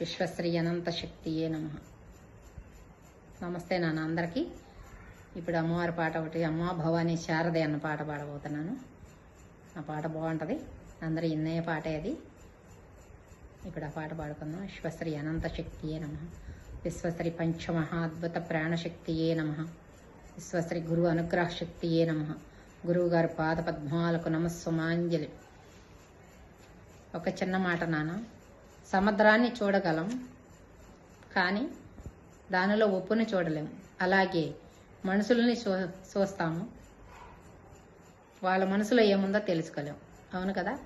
విశ్వశ్రీ అనంత శక్తియే నమ. నమస్తే నాన్న అందరికీ. ఇప్పుడు అమ్మవారి పాట ఒకటి అమ్మ భవానీ శారదే అన్న పాట పాడబోతున్నాను. ఆ పాట బాగుంటుంది. అందరూ ఇన్నయ్య పాటే అది. ఇప్పుడు ఆ పాట పాడుకుందాం. విశ్వశ్రీ అనంత శక్తియే నమ. విశ్వశ్రీ పంచమహాద్భుత ప్రాణశక్తియే నమ. విశ్వశ్రీ గురు అనుగ్రహ శక్తియే నమ. గురువుగారి పాద పద్మాలకు నమస్సుమాంజలి. ఒక చిన్న మాట నాన్న. సముద్రాన్ని చూడగలం కానీ దానిలో ఉప్పుని చూడలేము. అలాగే మనుషుల్ని చూ చూస్తాము. వాళ్ళ మనసులో ఏముందో తెలుసుకోలేము. అవును కదా?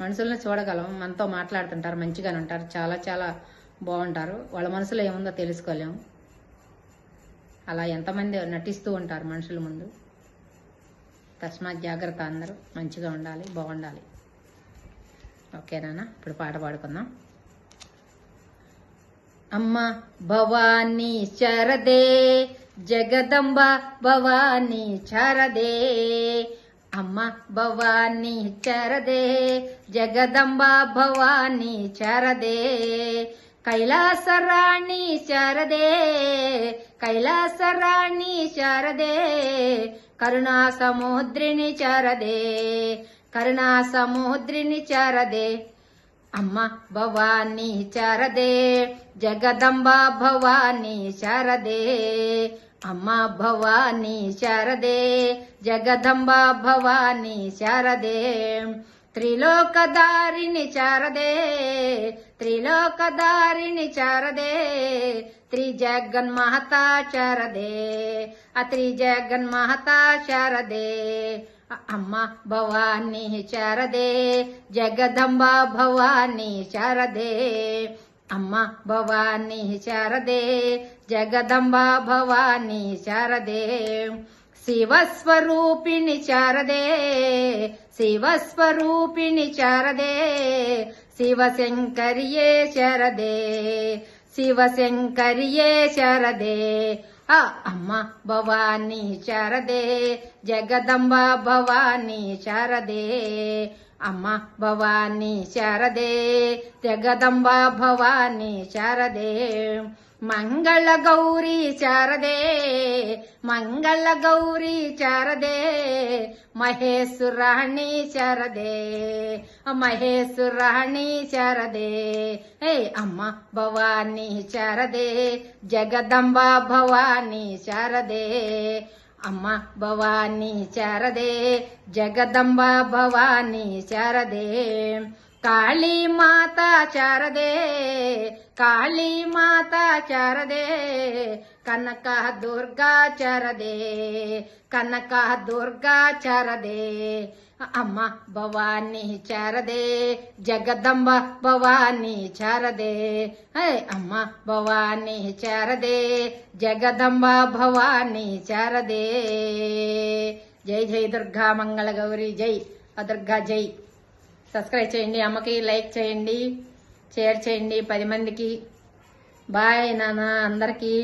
మనుషుల్ని చూడగలం మనతో మాట్లాడుతుంటారు మంచిగానే ఉంటారు చాలా చాలా బాగుంటారు. వాళ్ళ మనసులో ఏముందో తెలుసుకోలేము. అలా ఎంతమంది నటిస్తూ ఉంటారు మనుషుల ముందు. తస్మాత్ జాగ్రత్త అందరూ మంచిగా ఉండాలి బాగుండాలి. ఓకేనా ఇప్పుడు పాట పాడుకుందాం. అమ్మ భవానీ చరదే జగదంబ భవానీ చరదే అమ్మ భవానీ చరదే జగదంబ భవానీ చరదే కైలాసరాణి చరదే కైలాసరాణి చరదే కరుణా సముద్రిని చరదే కరుణా సముద్రిని చారదే అమ్మ భవానీ చారదే జగదంబ భవానీ శారదే అమ్మ భవానీ శారదే జగదంబ భవానీ శారదే త్రిలోకదారిని చారదే త్రిలోకదారిని చారదే త్రిజగన్మహతా చారదే ఆ త్రిజగన్మహతా శారదే అమ్మ భవానీ శారదే జగదంబ భవానీ శారదే. అమ్మ భవానీ శారదే జగదంబ భవానీ శారదే. శివస్వరూపిణి శారదే శివస్వరూపిణి శారదే. శివశంకరియే శరదే శివశంకరియే శరదే. अम्मा भवानी चरदे जगदम्बा भवानी चरदे అమ్మ భవానీ శారదే జగదంబ భవానీ శారదే. మంగళ గౌరీ శారదే మంగళ గౌరీ శారదే. మహేశ్వరాణి శారదే మహేశ్వరాణి శారదే. ఏ అమ్మ భవానీ శారదే జగదంబ భవానీ శారదే. అమ్మ భవానీ శారదే జగదంబ భవానీ శారదే. కాళీ మాత చారదే కాళీ మాత చారదే కనక దుర్గా చరదే కనక దుర్గా చరదే. అమ్మ భవానీ చారదే జగదంబ భవానీ చారదే. అమ్మ భవానీ చారదే జగదంబ భవానీ చారదే. జై జై దుర్గా మంగళ గౌరీ జై. దుర్గా జై. సబ్స్క్రైబ్ చేయండి అమ్మకి లైక్ చేయండి షేర్ చేయండి. పది మందికి. బాయ్ నాన్న అందరికీ.